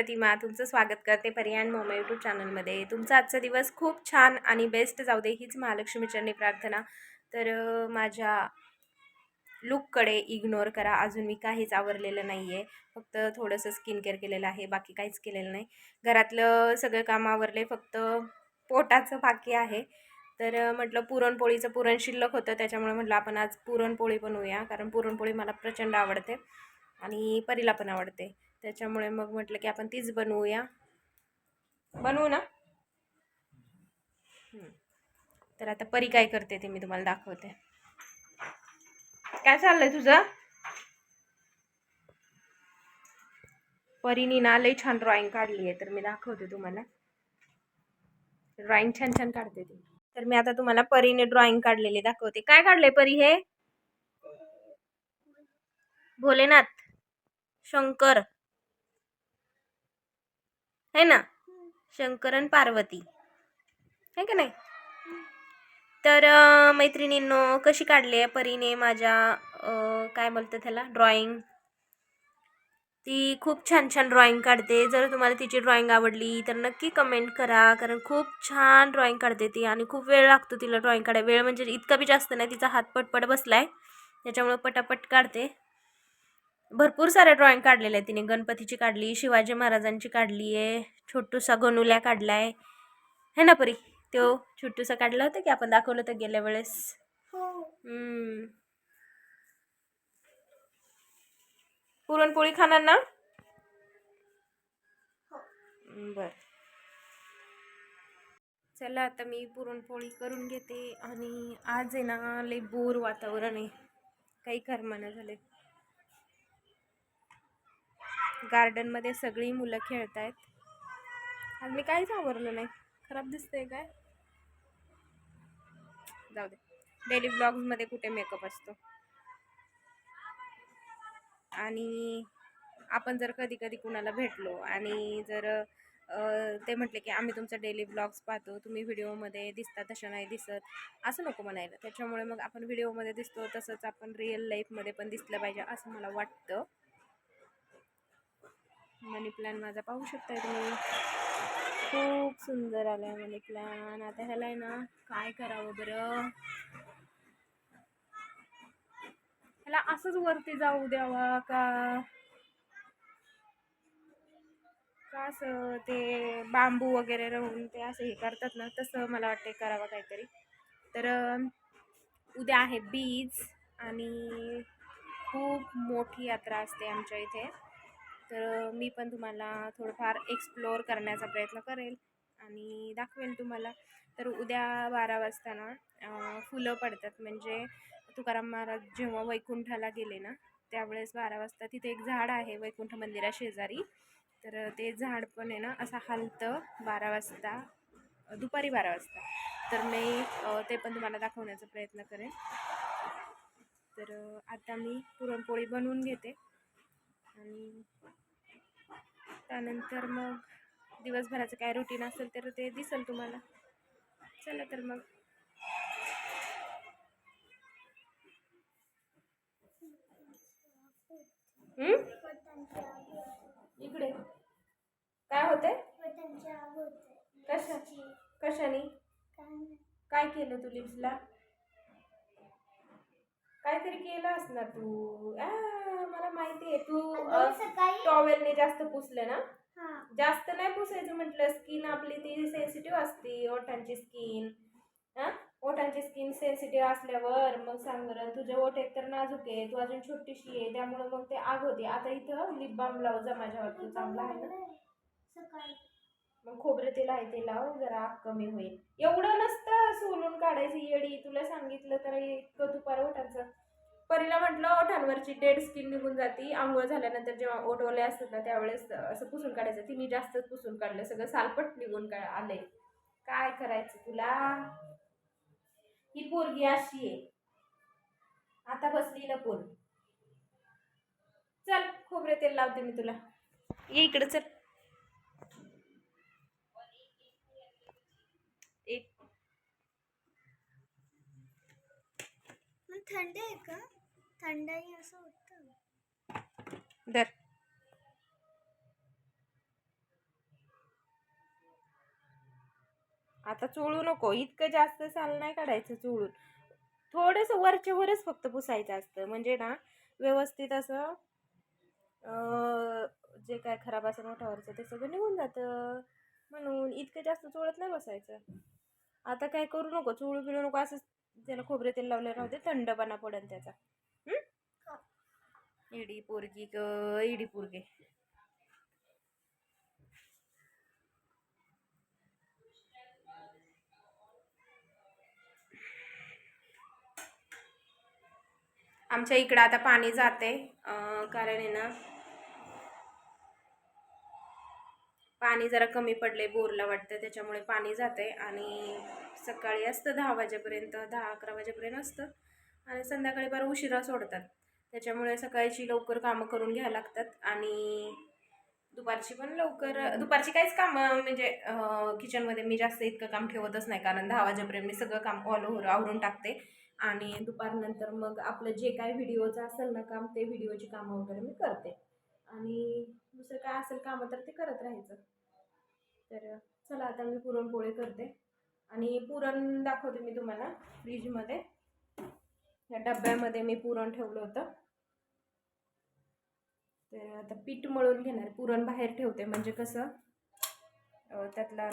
प्रतिमा तुमचं स्वागत करते परियान मोमा यूट्यूब चॅनलमध्ये तुमचा आजचा दिवस खूप छान आणि बेस्ट जाऊ दे हीच महालक्ष्मीचरणी प्रार्थना. तर माझ्या लुककडे इग्नोर करा. अजून मी काहीच आवरलेलं नाही आहे फक्त थोडंसं स्किन केअर केलेलं आहे. बाकी काहीच केलेलं नाही. घरातलं सगळं काम आवरले. फक्त पोटाचं बाकी आहे. तर म्हटलं पुरणपोळीचं पुरण शिल्लक होतं. त्याच्यामुळे म्हटलं आपण आज पुरणपोळी बनवूया. कारण पुरणपोळी मला प्रचंड आवडते आणि परीला पण आवडते. त्याच्यामुळे मग म्हटलं की आपण तीच बनवूया. बनवू ना? तर आता परी काय करते ते मी तुम्हाला दाखवते. काय चाललंय तुझं? परीनी ना लई छान ड्रॉइंग काढली आहे तर मी दाखवते तुम्हाला. ड्रॉइंग छान छान काढते ती. तर मी आता तुम्हाला परीने ड्रॉइंग काढलेली दाखवते. काय काढले परी हे? भोलेनाथ शंकर. है ना? शंकरन पार्वती. है का नाही? तर मैत्रिणींनो कशी काढली आहे परीने माझ्या काय बोलतं त्याला? ड्रॉइंग ती खूप छान छान ड्रॉइंग काढते. जर तुम्हाला तिची ड्रॉइंग आवडली तर नक्की कमेंट करा. कारण खूप छान ड्रॉइंग काढते ती आणि खूप वेळ लागतो तिला ड्रॉइंग काढायला. वेळ म्हणजे इतका बी जास्त नाही तिचा हात पटपट बसलाय. त्याच्यामुळे पटापट काढते. भरपूर साऱ्या ड्रॉइंग काढलेल्या आहेत तिने. गणपतीची काढली शिवाजी महाराजांची काढली आहे. छोटूसा गणुल्या काढलाय. है ना परी? तो छोटूसा काढला होता की आपण दाखवलं होतं गेल्या वेळेस? हम्म. पुरणपोळी खाणार ना? बर. चला आता मी पुरणपोळी करून घेते आणि आज आहे ना लई बोर वातावरण आहे. काही करमाना झाले गार्डनमध्ये सगळी मुलं खेळत आहेत आज मी काहीच आवरलं नाही. खराब दिसतंय काय? जाऊ दे. डेली ब्लॉग्समध्ये कुठे मेकअप असतो. आणि आपण जर कधी कधी कुणाला भेटलो आणि जर ते म्हटले की आम्ही तुमचा डेली ब्लॉग्स पाहतो तुम्ही व्हिडिओमध्ये दिसता तशा नाही दिसत असं नको म्हणायला. त्याच्यामुळे मग आपण व्हिडिओमध्ये दिसतो तसंच आपण रिअल लाईफमध्ये पण दिसलं पाहिजे असं मला वाटतं. मनी प्लॅन माझा पाहू शकताय तुम्ही. खूप सुंदर आलाय मनी प्लॅन. आता ह्याला आहे ना काय करावं बरं? ह्याला असंच वरती जाऊ द्यावा का? का असं ते बांबू वगैरे राहून ते असं हे करतात ना तसं मला वाटते करावं काहीतरी. तर उद्या आहे बीज आणि खूप मोठी यात्रा असते आमच्या इथे. तर मी पण तुम्हाला थोडंफार एक्सप्लोअर करण्याचा प्रयत्न करेल आणि दाखवेल तुम्हाला. तर उद्या बारा वाजता ना फुलं पडतात. म्हणजे तुकाराम महाराज जेव्हा वैकुंठाला गेले ना त्यावेळेस बारा वाजता तिथे एक झाड आहे वैकुंठ मंदिरा शेजारी. तर ते झाड पण आहे ना असं हलतं बारा वाजता दुपारी बारा वाजता. तर मी ते पण तुम्हाला दाखवण्याचा प्रयत्न करेन. तर आता मी पुरणपोळी बनवून घेते. आणि त्यानंतर मग दिवसभराचं काय रुटीन असेल तर ते दिसेल तुम्हाला. चला तर मग? इकडे. काय होते कशा कशाने? काय केलं तू लिप्सला? काहीतरी केलं असणार तू. आ, मला माहिती आहे. तू टॉवेलने जास्त पुसलं ना? जास्त नाही पुसायचं म्हटलं. स्किन आपली ती सेन्सिटिव्ह असते. ओठांची स्किन ओठांची स्किन सेन्सिटिव्ह असल्यावर मग सांग बरं तुझे ओठ एकतर नाजूक आहे तू अजून छोटीशी आहे त्यामुळे मग ते आग होते. आता इथं लिप बाम लाव जा माझ्यावर तू चांगला आहे ना? मग खोबरे तेल आहे ते लाव जरा आग कमी होईल. एवढं नसतं सोलून काढायचं येडी. तुला सांगितलं तर इतकं दुपार ओठांचं. परीला म्हटलं ओठांवरची डेड स्किन निघून जाती. आंघोळ झाल्यानंतर जेव्हा ओढवले असतात ना त्यावेळेस असं पुसून काढायचं. तिने जास्तच पुसून काढलं. सगळं सालपट निघून का आलंय. काय करायचं तुला? ही पोरगी अशी आहे. आता बसली ना पोर चल खोबरे तेल लावते मी तुला. ये इकडे चल. थंड आहे का? थंडाई असं होतं धर. आता चोळू नको. इतकं जास्त साल नाही काढायचं चोळून. थोडंसं वरच्या वरच फक्त पुसायचं असतं. म्हणजे ना व्यवस्थित असं जे काय खराब असं मोठावरचं ते सगळं निघून जातं. म्हणून इतकं जास्त चोळत नाही बसायचं. आता काय करू नको. चोळू बिळू नको. असंच त्याला खोबरे तेल लावले राहते थंडपणा पडेल त्याचा? इडी पोरगी ग इडी पोरगी. आमच्या इकडं आता पाणी जाते कारण आहे ना पाणी जरा कमी पडले बोरला वाटतं त्याच्यामुळे पाणी जाते आणि सकाळी असतं दहा वाजेपर्यंत दहा अकरा वाजेपर्यंत असतं. आणि संध्याकाळी बरं उशिरा सोडतात. त्याच्यामुळे सकाळची लवकर कामं करून घ्यायला लागतात. आणि दुपारची पण लवकर दुपारची काहीच कामं म्हणजे किचनमध्ये मी जास्त इतकं काम ठेवतच नाही. कारण दहा वाजेपर्यंत मी सगळं काम ऑल ओव्हर आवरून टाकते. आणि दुपारनंतर मग आपलं जे काय व्हिडिओचं असेल ना काम ते व्हिडिओची कामं वगैरे मी करते. आणि दुसरं काय असेल कामं तर ते करत राहायचं. तर चला आता मी पुरणपोळी करते. आणि पुरण दाखवते मी तुम्हाला फ्रीजमध्ये. या डब्यामध्ये मी पुरण ठेवलं होतं. तर आता पीठ मळून घेणार. पुरण बाहेर ठेवते. म्हणजे कसं त्यातला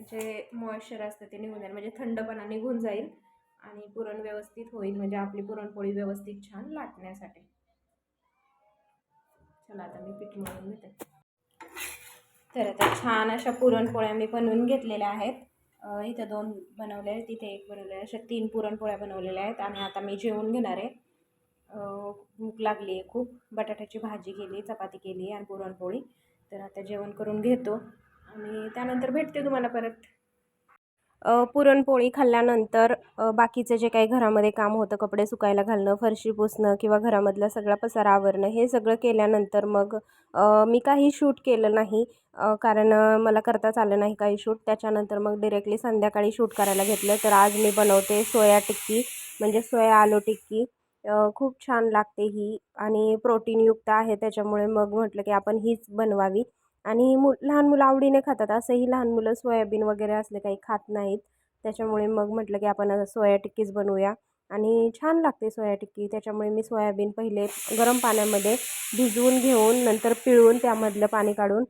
जे मॉइश्चर असतं ते निघून जाईल. म्हणजे थंडपणा निघून जाईल. आणि पुरण व्यवस्थित होईल. म्हणजे आपली पुरणपोळी व्यवस्थित छान लाटण्यासाठी. चला आता मी पीठ मळून घेते. तर आता छान अशा पुरणपोळ्या मी बनवून घेतलेल्या आहेत. इथं दोन बनवले आहेत तिथे एक बनवले अशा तीन पुरणपोळ्या बनवलेल्या आहेत. आणि आता मी जेवून घेणार आहे. भूक लागली आहे खूप. बटाट्याची भाजी केली चपाती केली आणि पुरणपोळी. तर आता जेवण करून घेतो. आणि त्यानंतर भेटते तुम्हाला परत. पुरणपोळी खाल्ल्यानंतर बाकीचं जे काही घरामध्ये काम होतं कपडे सुकायला घालणं फरशी पुसणं किंवा घरामधला सगळा पसारा आवरणं हे सगळं केल्यानंतर मग मी काही शूट केलं नाही. कारण मला करताच आलं नाही काही शूट. त्याच्यानंतर मग डिरेक्टली संध्याकाळी शूट करायला घेतलं. तर आज मी बनवते सोया टिक्की म्हणजे सोया आलू टिक्की. खूप छान लागते ही आणि प्रोटीनयुक्त आहे. त्याच्यामुळे मग म्हटलं की आपण हीच बनवावी. आणि मु लहान मुलं आवडीने खातात. असंही लहान मुलं सोयाबीन वगैरे असले काही खात नाहीत. त्याच्यामुळे मग म्हटलं की आपण सोया टिक्कीच बनवूया. आणि छान लागते सोया टिक्की. त्याच्यामुळे मी सोयाबीन पहिले गरम पाण्यामध्ये भिजवून घेऊन नंतर पिळून त्यामधलं पाणी काढून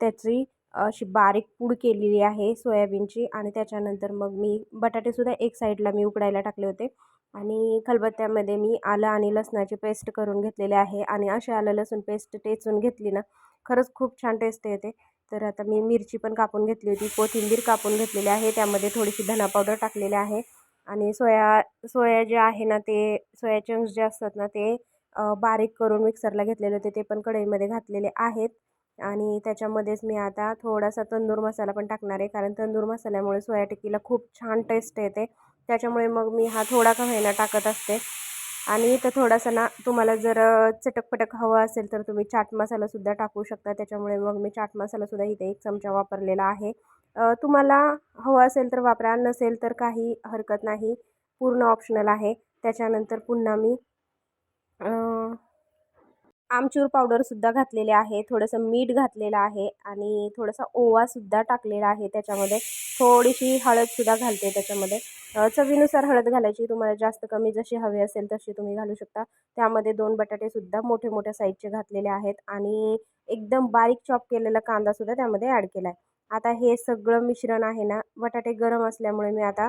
त्याची अशी बारीक पूड केलेली आहे सोयाबीनची. आणि त्याच्यानंतर मग मी बटाटेसुद्धा एक साईडला मी उकडायला टाकले होते. आणि खलबत्त्यामध्ये मी आलं आणि लसणाची पेस्ट करून घेतलेले आहे आणि अशी आलं लसूण पेस्ट टेचून घेतली ना खरंच खूप छान टेस्ट येते. तर आता मी मिरची पण कापून घेतली होती कोथिंबीर कापून घेतलेली आहे त्यामध्ये थोडीशी धना पावडर टाकलेली आहे आणि सोया सोया जे आहे ना ते सोया चंक्स जे असतात ना ते बारीक करून मिक्सरला घेतलेले होते ते पण कढईमध्ये घातलेले आहेत. आणि त्याच्यामध्येच मी आता थोडासा तंदूर मसाला पण टाकणार आहे कारण तंदूर मसाल्यामुळे सोया टिक्कीला खूप छान टेस्ट येते. त्याच्यामुळे मग मी हा थोडा का होईना टाकत असते. आणि इथं थोडासा ना तुम्हाला जर चटकपटक हवं असेल तर तुम्ही चाट मसालासुद्धा टाकू शकता. त्याच्यामुळे मग मी चाट मसालासुद्धा इथे एक चमचा वापरलेला आहे. तुम्हाला हवं असेल तर वापरा नसेल तर काही हरकत नाही. पूर्ण ऑप्शनल आहे. त्याच्यानंतर पुन्हा मी आमचूर पावडरसुद्धा घातलेले आहे थोडंसं मीठ घातलेलं आहे आणि थोडासा ओवासुद्धा टाकलेला आहे त्याच्यामध्ये. थोडीशी हळदसुद्धा घालते त्याच्यामध्ये. चवीनुसार हळद घालायची तुम्हाला जास्त कमी जशी हवी असेल तशी तुम्ही घालू शकता. त्यामध्ये दोन बटाटेसुद्धा मोठे मोठ्या साईजचे घातलेले आहेत आणि एकदम बारीक चॉप केलेला कांदासुद्धा त्यामध्ये ॲड केला आहे आता हे सगळं मिश्रण आहे ना बटाटे गरम असल्यामुळे मी आता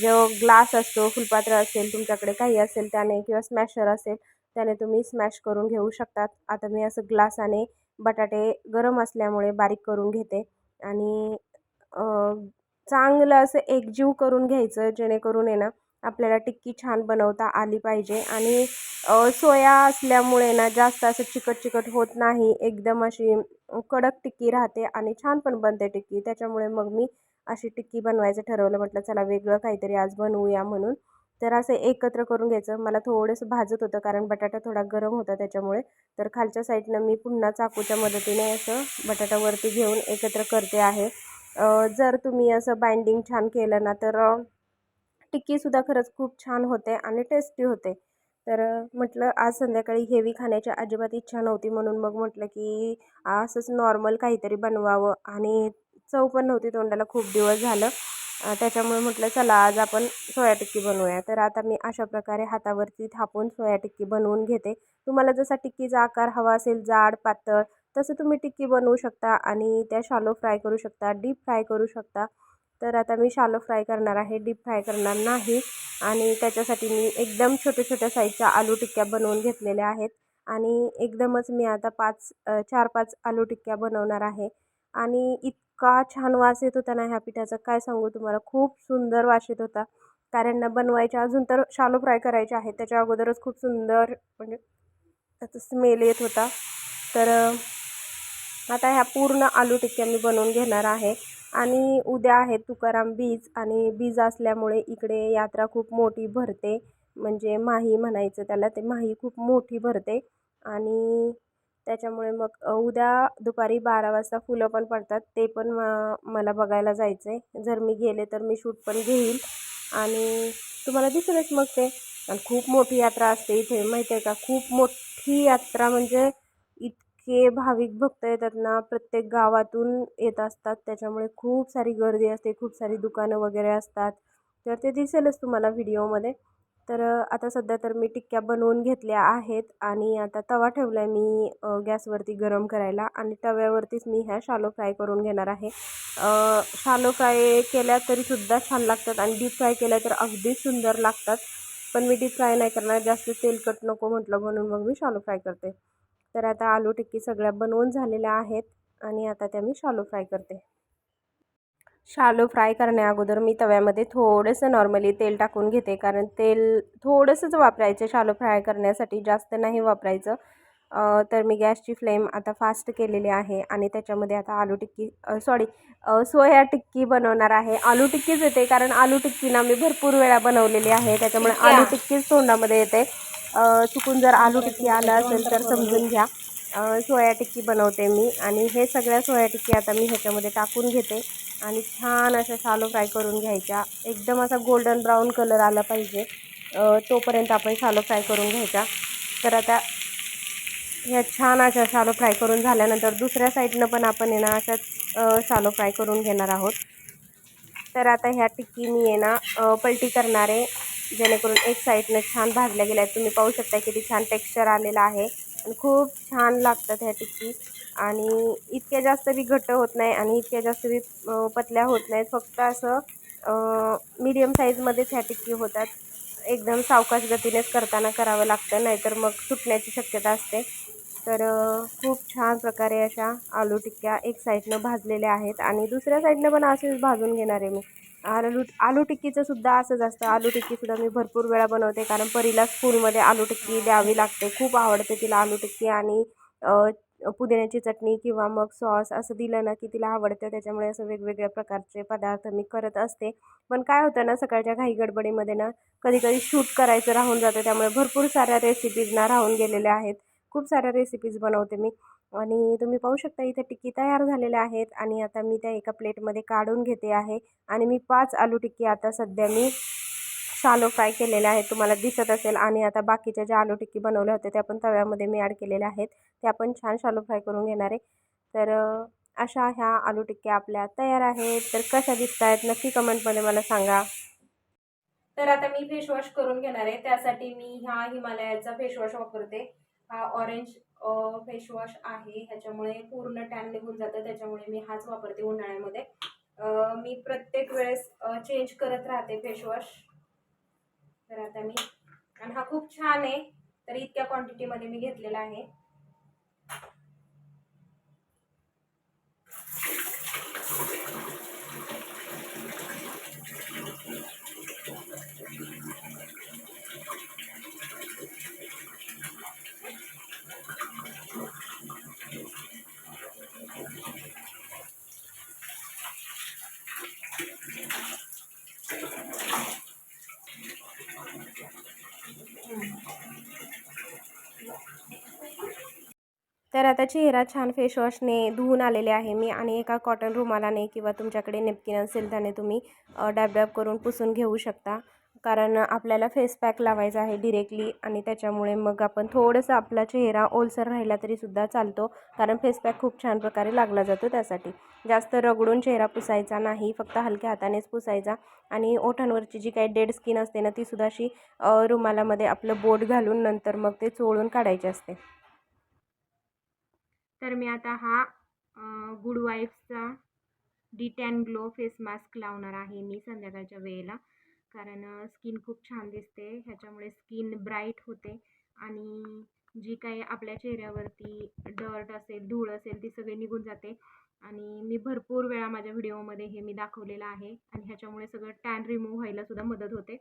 जो ग्लास असतो फुलपात्र असेल तुमच्याकडे काही असेल त्याने किंवा स्मॅशर असेल त्याने तुम्ही स्मॅश करून घेऊ शकतात. आता मी असं ग्लासाने बटाटे गरम असल्यामुळे बारीक करून घेते. आणि चांगलं असं एकजीव करून घ्यायचं जेणेकरून आहे ना आपल्याला टिक्की छान बनवता आली पाहिजे. आणि सोया असल्यामुळे ना जास्त असं चिकट चिकट होत नाही. एकदम अशी कडक टिक्की राहते आणि छान पण बनते टिक्की. त्याच्यामुळे मग मी अशी टिक्की बनवायचं ठरवलं. म्हटलं चला वेगळं काहीतरी आज बनवूया म्हणून. तर असं एकत्र करून घ्यायचं. मला थोडंसं भाजत होतं कारण बटाटा थोडा गरम होता त्याच्यामुळे. तर खालच्या साईडनं मी पुन्हा चाकूच्या मदतीने असं बटाटावरती घेऊन एकत्र करते आहे. जर तुम्ही असं बाइंडिंग छान केलं ना तर टिक्कीसुद्धा खरंच खूप छान होते आणि टेस्टी होते. तर म्हटलं आज संध्याकाळी हेवी खाण्याची अजिबात इच्छा नव्हती म्हणून मग म्हटलं की असंच नॉर्मल काहीतरी बनवावं. आणि चव पण नव्हती तोंडाला. खूप दिवस झालं. त्याच्यामुळे म्हटलं चला आज आपण सोया टिक्की बनवूया. तर आता मी अशा प्रकारे हातावरती थापून सोया टिक्की बनवून घेते. तुम्हाला जसा टिक्कीचा आकार हवा असेल जाड पातळ तसं तुम्ही टिक्की बनवू शकता आणि त्या शालो फ्राय करू शकता डीप फ्राय करू शकता. तर आता मी शालो फ्राय करणार आहे डीप फ्राय करणार नाही आणि त्याच्यासाठी मी एकदम छोट्या छोट्या साईजच्या आलू टिक्क्या बनवून घेतलेल्या आहेत आणि एकदमच मी आता पाच चार पाच आलू टिक्क्या बनवणार आहे. आणि इतका छान वास येत होता ना ह्या पिठाचा. काय सांगू तुम्हाला? खूप सुंदर वास येत होता. कारण ना बनवायच्या अजून तर शालो फ्राय करायचे आहेत. त्याच्या अगोदरच खूप सुंदर म्हणजे त्याचा स्मेल येत होता. तर आता ह्या पूर्ण आलू टिक्क्या मी बनवून घेणार आहे. आणि उद्या आहे तुकाराम बीज आणि बीज असल्यामुळे इकडे यात्रा खूप मोठी भरते. म्हणजे माही म्हणायचं त्याला. ते माही खूप मोठी भरते. आणि त्याच्यामुळे मग उद्या दुपारी बारा वाजता फुलं पण पडतात ते पण म मला बघायला जायचं आहे जर मी गेले तर मी शूट पण घेईल. आणि तुम्हाला दिसेलच मग ते आणि खूप मोठी यात्रा असते इथे माहिती आहे का? खूप मोठी यात्रा म्हणजे इतके भाविक भक्त येतात ना प्रत्येक गावातून येत असतात. त्याच्यामुळे खूप सारी गर्दी असते खूप सारी दुकानं वगैरे असतात. तर ते दिसेलच तुम्हाला व्हिडिओमध्ये तर आता सध्या तर मी टिक्क्या बनवून घेतल्या आहेत आणि आता तवा ठेवला आहे मी गॅसवरती गरम करायला आणि तव्यावरतीच मी ह्या शालो फ्राय करून घेणार आहे. शालो फ्राय केल्या तरीसुद्धा छान लागतात आणि डीप फ्राय केल्या तर अगदी सुंदर लागतात. पण मी डीप फ्राय नाही करणार जास्त तेलकट नको म्हटलं म्हणून मग मी शालो फ्राय करते. तर आता आलू टिक्की सगळ्या बनवून झालेल्या आहेत आणि आता त्या मी शालो फ्राय करते. शालो फ्राय करण्या अगोदर मी तव्यामध्ये थोडंसं नॉर्मली तेल टाकून घेते. कारण तेल थोडंसंच वापरायचं शालो फ्राय करण्यासाठी जास्त नाही वापरायचं. तर मी गॅसची फ्लेम आता फास्ट केलेली आहे आणि त्याच्यामध्ये आता आलू टिक्की सॉरी सोया टिक्की बनवणार आहे. आलू टिक्कीच येते कारण आलू टिक्की ना मी भरपूर वेळा बनवलेली आहे. त्याच्यामुळे आलू टिक्कीच तोंडामध्ये येते. चुकून जर आलू टिक्की आलं असेल तर समजून घ्या. सोया टिक्की बनवते मी आणि हे सगळ्या सोया टिक्की आता मी ह्याच्यामध्ये टाकून घेते आणि छान अशा शालो फ्राय करून घ्यायच्या. एकदम असा गोल्डन ब्राऊन कलर आला पाहिजे. तोपर्यंत आपण शालो फ्राय करून घ्यायचा. तर आता ह्या छान अशा शालो फ्राय करून झाल्यानंतर दुसऱ्या साईडनं पण आपण आहे ना अशाच सालो शालो फ्राय करून घेणार आहोत. तर आता ह्या टिक्की मी आहे ना पलटी करणार आहे. जेणेकरून एक साईडनं छान भाजल्या गेल्या आहेत. तुम्ही पाहू शकता किती छान टेक्स्चर आलेलं आहे. आणि खूप छान लागतात ह्या टिक्की. आणि इतक्या जास्त बी घट्ट होत नाही आणि इतक्या जास्त बी पतल्या होत नाहीत. फक्त असं मीडियम साईजमध्येच ह्या टिक्की होतात. एकदम सावकाश गतीनेच करताना करावं लागतं नाहीतर मग सुटण्याची शक्यता असते. तर खूप छान प्रकारे अशा आलू टिक्क्या एक साईडनं भाजलेल्या आहेत. आणि दुसऱ्या साईडनं पण असेच भाजून घेणार आहे मी. आलू आलू टिक्कीचं सुद्धा असंच असतं. आलू टिक्कीसुद्धा मी भरपूर वेळा बनवते. कारण परीला स्कूलमध्ये आलू टिक्की द्यावी लागते. खूप आवडते तिला आलू टिक्की आणि पुदिन्याची चटणी किंवा मग सॉस असं दिलं ना की तिला आवडतं. त्याच्यामुळे असं वेगवेगळ्या प्रकारचे पदार्थ मी करत असते. पण काय होतं ना सकाळच्या घाई गडबडीमध्ये ना कधी कधी शूट करायचं राहून जातं. त्यामुळे भरपूर साऱ्या रेसिपीजना राहून गेलेल्या आहेत. खूप साऱ्या रेसिपीज बनवते मी. आणि तुम्ही पाहू शकता इथे टिक्की तयार झालेल्या आहेत. आणि आता मी त्या एका प्लेटमध्ये काढून घेते आहे. आणि मी पाच आलू टिक्की आता सध्या मी शालो फ्राय केलेल्या आहेत. तुम्हाला दिसत असेल. आणि आता बाकीच्या ज्या आलू टिक्की बनवल्या होत्या त्या पण तव्यामध्ये मी ॲड केलेल्या आहेत. त्या पण छान शालो फ्राय करून घेणार आहे. तर अशा ह्या आलू टिक्क्या आपल्या तयार आहेत. तर कशा दिसत आहेत नक्की कमेंटमध्ये मला सांगा. तर आता मी फेसवॉश करून घेणार आहे. त्यासाठी मी ह्या हिमालयाचा फेसवॉश वापरते. हा ऑरेंज फेसवॉश आहे. ह्याच्यामुळे पूर्ण टॅन निघून जातं. त्याच्यामुळे मी हाच वापरते उन्हाळ्यामध्ये. मी प्रत्येक वेळेस चेंज करत राहते फेसवॉश तर आता मी आणि हा खूप छान आहे. तर इतक्या क्वांटिटीमध्ये मी घेतलेला आहे. तर आता चेहरा छान फेसवॉशने धुवून आलेले आहे मी आणि एका कॉटन रुमालाने किंवा तुमच्याकडे नेपकिन असेल त्याने तुम्ही डॅब डॅब करून पुसून घेऊ शकता. कारण आपल्याला फेस पॅक लावायचा आहे डिरेक्टली आणि त्याच्यामुळे मग आपण थोडंसं आपला चेहरा ओलसर राहिला तरीसुद्धा चालतो. कारण फेस पॅक खूप छान प्रकारे लागला जातो त्यासाठी. जास्त रगडून चेहरा पुसायचा नाही फक्त हलक्या हातानेच पुसायचा आणि ओठांवरची जी काही डेड स्किन असते ना तीसुद्धा अशी रुमालामध्ये आपलं बोट घालून नंतर मग ते चोळून काढायचे असते. तर मी आता हा good वाईफचा D tan glow face mask लावणार आहे मी संध्याकाळच्या वेळेला. कारण स्किन खूप छान दिसते. ह्याच्यामुळे स्किन ब्राईट होते. आणि जी काही आपल्या चेहऱ्यावरती डर्ट असेल धूळ असेल ती सगळी निघून जाते. आणि मी भरपूर वेळा माझ्या व्हिडिओमध्ये हे मी दाखवलेलं आहे. आणि ह्याच्यामुळे सगळं टॅन रिमूव्ह व्हायला सुद्धा मदत होते.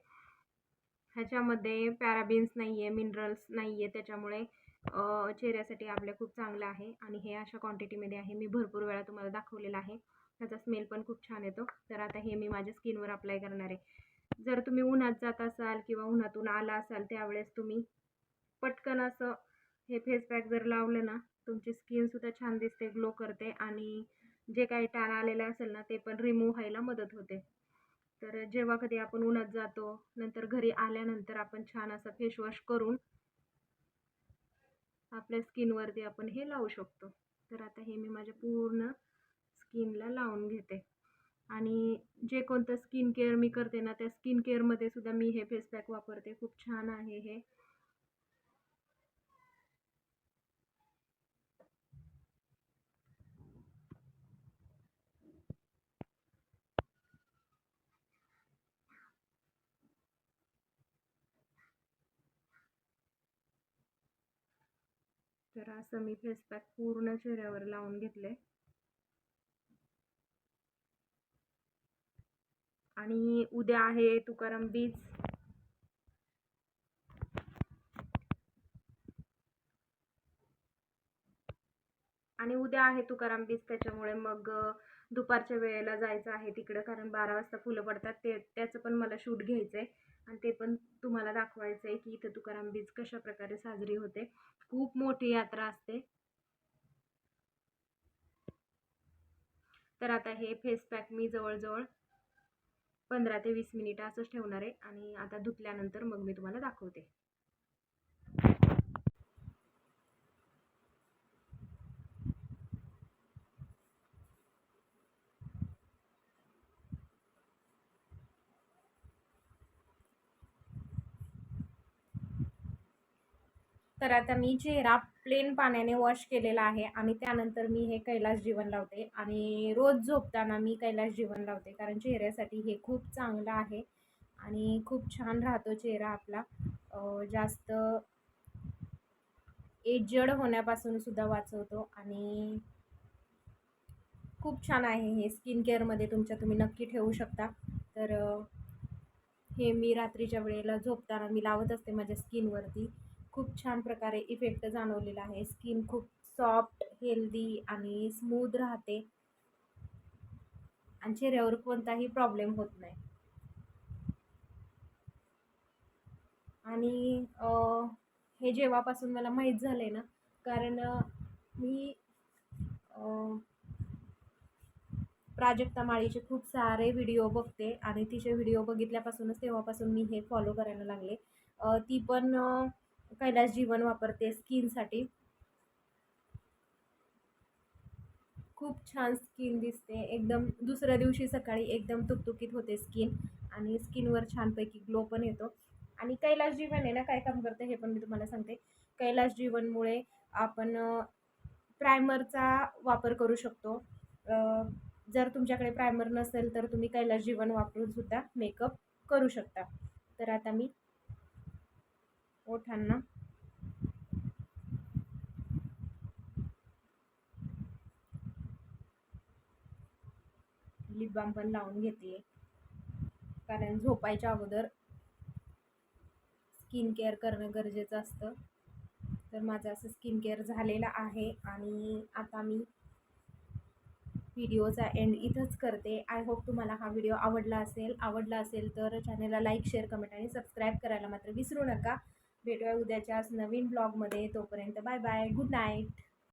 ह्याच्यामध्ये पॅराबिन्स नाही आहे मिनरल्स नाही आहे त्याच्यामुळे चेहऱ्यासाठी आपल्या खूप चांगलं आहे आणि हे अशा क्वांटिटीमध्ये आहे. मी भरपूर वेळा तुम्हाला दाखवलेलं आहे. त्याचा स्मेल पण खूप छान येतो. तर आता हे मी माझ्या स्किनवर अप्लाय करणार आहे. जर तुम्ही उन्हात जात असाल किंवा उन्हातून आला असाल त्यावेळेस तुम्ही पटकन असं हे फेस पॅक जर लावलं ना तुमची स्किनसुद्धा छान दिसते ग्लो करते आणि जे काही टॅन आलेलं असेल ना ते पण रिमूव्ह व्हायला मदत होते. तर जेव्हा कधी आपण उन्हात जातो नंतर घरी आल्यानंतर आपण छान असं फेसवॉश करून आपल्या स्किनवरती आपण हे लावू शकतो. तर आता हे मी माझ्या पूर्ण स्किनला लावून घेते. आणि जे कोणतं स्किन केअर मी करते ना त्या स्किन केअरमध्ये सुद्धा मी हे फेस पॅक वापरते. खूप छान आहे हे. तर असं मी फेस पॅक पूर्ण चेहऱ्यावर लावून घेतले आणि उद्या आहे तुकाराम बीज. आणि उद्या आहे तुकाराम बीज त्याच्यामुळे मग दुपारच्या वेळेला जायचं आहे तिकडं कारण बारा वाजता फुलं पडतात ते त्याचं पण मला शूट घ्यायचं आहे आणि ते पण तुम्हाला दाखवायचं आहे की इथं तुकाराम बीज कशा प्रकारे साजरी होते. खूप मोठी यात्रा असते. तर आता हे फेस पॅक मी जवळजवळ पंधरा ते वीस मिनिटं असंच ठेवणार आहे आणि आता धुतल्यानंतर मग मी तुम्हाला दाखवते. तर आता मी चेहरा प्लेन पाण्याने वॉश केलेला आहे आणि त्यानंतर मी हे कैलास जीवन लावते आणि रोज झोपताना मी कैलास जीवन लावते कारण चेहऱ्यासाठी हे खूप चांगलं आहे आणि खूप छान राहतो चेहरा आपला. जास्त एजड होण्यापासून सुद्धा वाचवतो आणि खूप छान आहे हे स्किन केअरमध्ये तुमच्या तुम्ही नक्की ठेवू शकता. तर हे मी रात्रीच्या वेळेला झोपताना मी लावत असते माझ्या स्किनवरती. खूप छान प्रकारे इफेक्ट जाणवलेला आहे. स्किन खूप सॉफ्ट हेल्दी आणि स्मूद राहते. आणि चेहऱ्यावर कोणताही प्रॉब्लेम होत नाही. आणि हे जेव्हापासून मला माहीत झालं आहे ना कारण मी प्राजक्ता माळीचे खूप सारे व्हिडिओ बघते आणि तिचे व्हिडिओ बघितल्यापासूनच तेव्हापासून मी हे फॉलो करायला लागले. ती पण कैलास जीवन वापरते स्किनसाठी. खूप छान स्किन दिसते. एकदम दुसऱ्या दिवशी सकाळी एकदम तुकतुकीत होते स्किन आणि स्किनवर छानपैकी ग्लो पण येतो. आणि कैलास जीवन आहे ना काय काम करते हे पण मी तुम्हाला सांगते. कैलास जीवनमुळे आपण प्रायमरचा वापर करू शकतो. जर तुमच्याकडे प्रायमर नसेल तर तुम्ही कैलास जीवन वापरून सुद्धा मेकअप करू शकता. तर आता मी ओठांना. लिप बाम पण लावून घेते. कारण झोपायच्या अगोदर स्किन केअर करणं गरजेचं असतं. तर माझं असं स्किन केअर झालेलं आहे आणि आता मी व्हिडिओचा एंड इथंच करते. आय होप तुम्हाला हा व्हिडिओ आवडला असेल. आवडला असेल तर चॅनलला लाईक शेअर कमेंट आणि सबस्क्राईब करायला मात्र विसरू नका. भेटूया उद्याच्या नवीन ब्लॉगमध्ये. तोपर्यंत बाय बाय. Good night.